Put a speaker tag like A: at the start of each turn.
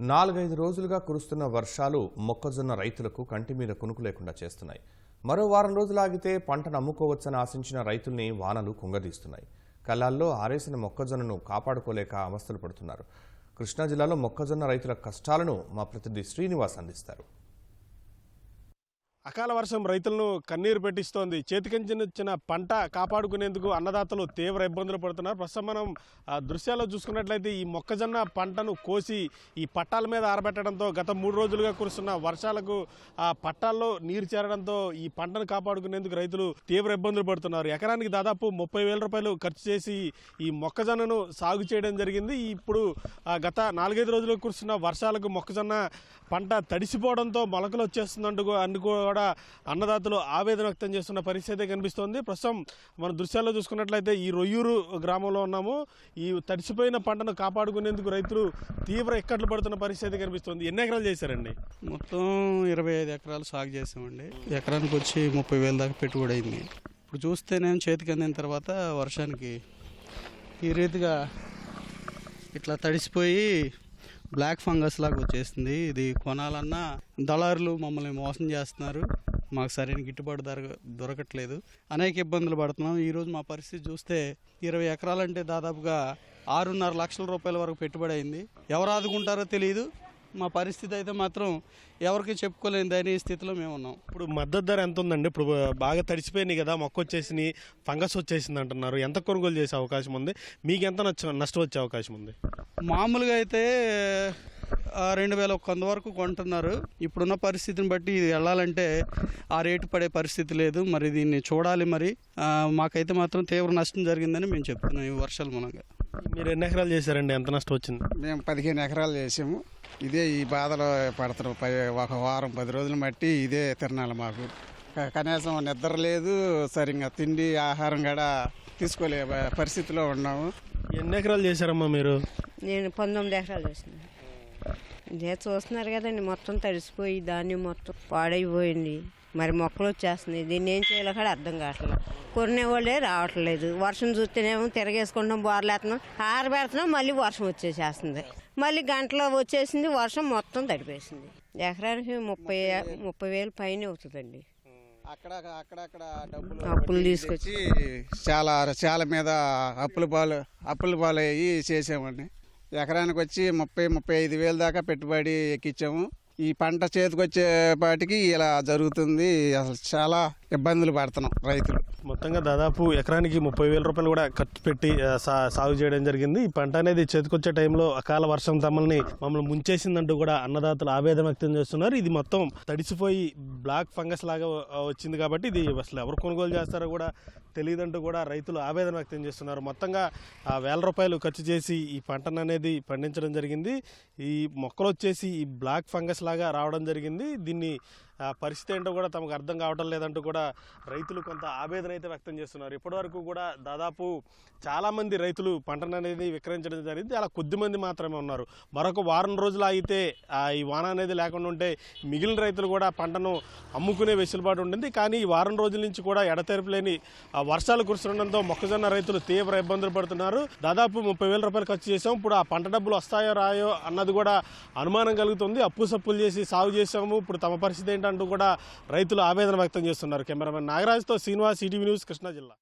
A: నాలుగైదు రోజులుగా కురుస్తున్న వర్షాలు మొక్కజొన్న రైతులకు కంటి మీద కునుకు లేకుండా చేస్తున్నాయి. మరో వారం రోజులు ఆగితే పంటను అమ్ముకోవచ్చని ఆశించిన రైతుల్ని వానలు కుంగదీస్తున్నాయి. కళ్ళాల్లో ఆరేసిన మొక్కజొన్నను కాపాడుకోలేక అవస్థలు పడుతున్నారు. కృష్ణా జిల్లాలో మొక్కజొన్న రైతుల కష్టాలను మా ప్రతినిధి శ్రీనివాస్ అందిస్తారు.
B: అకాల వర్షం రైతులను కన్నీరు పెట్టిస్తోంది. చేతికించిన పంట కాపాడుకునేందుకు అన్నదాతలు తీవ్ర ఇబ్బందులు పడుతున్నారు. ప్రస్తుతం మనం ఆ, దృశ్యాల్లో చూసుకున్నట్లయితే ఈ మొక్కజొన్న పంటను కోసి ఈ పట్టాల మీద ఆరబెట్టడంతో గత మూడు రోజులుగా కురుస్తున్న వర్షాలకు ఆ పట్టాల్లో నీరు చేరడంతో ఈ పంటను కాపాడుకునేందుకు రైతులు తీవ్ర ఇబ్బందులు పడుతున్నారు. ఎకరానికి దాదాపు ముప్పై వేల రూపాయలు ఖర్చు చేసి ఈ మొక్కజొన్నను సాగు చేయడం జరిగింది. ఇప్పుడు గత నాలుగైదు రోజులు కురుస్తున్న వర్షాలకు మొక్కజొన్న పంట తడిసిపోవడంతో మొలకలు వచ్చేస్తుందంటూ అందుకో కూడా అన్నదాతలు ఆవేదన వ్యక్తం చేస్తున్న పరిస్థితి కనిపిస్తోంది. ప్రస్తుతం మన దృశ్యాల్లో చూసుకున్నట్లయితే ఈ రొయ్యూరు గ్రామంలో ఉన్నాము. ఈ తడిసిపోయిన పంటను కాపాడుకునేందుకు రైతులు తీవ్ర ఇక్కట్లు పడుతున్న పరిస్థితి కనిపిస్తోంది. ఎన్ని ఎకరాలు చేశారండి?
C: మొత్తం ఇరవై ఐదు ఎకరాలు సాగు చేసామండి. ఎకరానికి వచ్చి ముప్పై వేల దాకా పెట్టుబడి అయింది. ఇప్పుడు చూస్తేనేమో చేతికి అందిన తర్వాత వర్షానికి ఈ రీతిగా ఇట్లా తడిసిపోయి బ్లాక్ ఫంగస్ లాగా వచ్చేసింది. ఇది కొనాలన్నా దళారులు మమ్మల్ని మోసం చేస్తున్నారు. మాకు సరైన గిట్టుబాటు ధర దొరకట్లేదు. అనేక ఇబ్బందులు పడుతున్నాం. ఈరోజు మా పరిస్థితి చూస్తే ఇరవై ఎకరాలంటే దాదాపుగా ఆరున్నర లక్షల రూపాయల వరకు పెట్టుబడి అయింది. ఎవరు ఆదుకుంటారో తెలియదు మా పరిస్థితి అయితే మాత్రం ఎవరికి చెప్పుకోలేని దయనీయ స్థితిలో మేము ఉన్నాం.
B: ఇప్పుడు మద్దతు ధర ఎంత ఉందండి ఇప్పుడు బాగా తడిసిపోయినాయి కదా మొక్క వచ్చేసి ఫంగస్ వచ్చేసింది అంటున్నారు. ఎంత కొనుగోలు చేసే అవకాశం ఉంది? మీకు ఎంత నచ్చ నష్టం వచ్చే అవకాశం ఉంది?
C: మామూలుగా అయితే రెండు వేల ఒక వంద వరకు కొంటున్నారు. ఇప్పుడున్న పరిస్థితిని బట్టి ఇది వెళ్ళాలంటే ఆ రేటు పడే పరిస్థితి లేదు. మరి దీన్ని చూడాలి మరి. మాకైతే మాత్రం తీవ్ర నష్టం జరిగిందని మేము చెప్తున్నాం ఈ వర్షాల మూలంగా.
B: మీరు ఎన్ని ఎకరాలు చేశారండి? ఎంత నష్టం వచ్చింది?
D: మేము పదిహేను ఎకరాలు చేసాము. ఇదే ఈ బాధలో పడతారు పై ఒక వారం పది రోజులు మట్టి ఇదే తిరణాలి మాకు. కనీసం నిద్ర లేదు సరిగ్గా తిండి ఆహారం కూడా తీసుకోలే పరిస్థితిలో ఉన్నాము.
B: ఎన్ని ఎకరాలు చేశారమ్మా మీరు?
E: నేను పంతొమ్మిది ఎకరాలు వేసిన ఇదే చూస్తున్నారు కదండి మొత్తం తడిసిపోయి ధాన్యం మొత్తం పాడైపోయింది. మరి మొక్కలు వచ్చేస్తున్నాయి. దీన్ని ఏం చేయాలో కూడా అర్థం కావట్లేదు. కొనే వాళ్ళే రావట్లేదు. వర్షం చూస్తేనేమో తిరగేసుకుంటాం బోర్లేస్తున్నాం ఆరబెడుతున్నాం మళ్ళీ వర్షం వచ్చేసేస్తుంది. మళ్ళీ గంటలో వచ్చేసింది వర్షం మొత్తం తడిపేసింది. ఎకరానికి ముప్పై ముప్పై వేలు పైన అవుతుందండి.
D: అక్కడ అక్కడక్కడ డబ్బులు
E: అప్పులు తీసుకొచ్చి
D: చాలా చాలా మీద అప్పుల పాలు అప్పుల పాలు అయ్యి చేసామండి. ఎకరానికి వచ్చి ముప్పై ముప్పై ఐదు వేలు దాకా పెట్టుబడి ఎక్కించాము ఈ పంట చేతికొచ్చేపాటికి ఇలా జరుగుతుంది. అసలు చాలా ఇబ్బందులు పడుతున్నాం రైతులు.
B: మొత్తంగా దాదాపు ఎకరానికి ముప్పై వేల రూపాయలు కూడా ఖర్చు పెట్టి సా- సాగు చేయడం జరిగింది. ఈ పంట అనేది చేతికొచ్చే టైంలో అకాల వర్షం తమల్ని మమ్మల్ని ముంచేసిందంటూ కూడా అన్నదాతలు ఆవేదన వ్యక్తం చేస్తున్నారు. ఇది మొత్తం తడిసిపోయి బ్లాక్ ఫంగస్ లాగా వచ్చింది కాబట్టి ఇది అసలు ఎవరు కొనుగోలు చేస్తారో కూడా తెలియదంటూ కూడా రైతులు ఆవేదన వ్యక్తం చేస్తున్నారు. మొత్తంగా ఆ వేల రూపాయలు ఖర్చు చేసి ఈ పంటను అనేది పండించడం జరిగింది. ఈ మొక్కలు వచ్చేసి ఈ బ్లాక్ ఫంగస్ లాగా రావడం జరిగింది. దీన్ని పరిస్థితి ఏంటో కూడా తమకు అర్థం కావటం లేదంటూ కూడా రైతులు కొంత ఆవేదన అయితే వ్యక్తం చేస్తున్నారు. ఇప్పటివరకు కూడా దాదాపు చాలామంది రైతులు పంటను అనేది విక్రయించడం జరిగింది. అలా కొద్ది మంది మాత్రమే ఉన్నారు. మరొక వారం రోజులు ఆగితే ఈ వాన అనేది లేకుండా ఉంటే మిగిలిన రైతులు కూడా పంటను అమ్ముకునే వెసులుబాటు ఉంటుంది కానీ ఈ వారం రోజుల నుంచి కూడా ఎడతెరపు లేని వర్షాలు కురుస్తుండడంతో మొక్కజొన్న రైతులు తీవ్ర ఇబ్బందులు పడుతున్నారు. దాదాపు ముప్పై వేల రూపాయలు ఖర్చు చేసాం ఇప్పుడు ఆ పంట డబ్బులు వస్తాయో రాయో అన్నది కూడా అనుమానం కలుగుతుంది. అప్పు సప్పులు చేసి సాగు చేసాము ఇప్పుడు తమ పరిస్థితి ఏంటంటూ కూడా రైతులు ఆవేదన వ్యక్తం చేస్తున్నారు. కెమెరామెన్ నాగరాజ్తో శ్రీనివాస్ ఈటీవీ న్యూస్ కృష్ణా జిల్లా.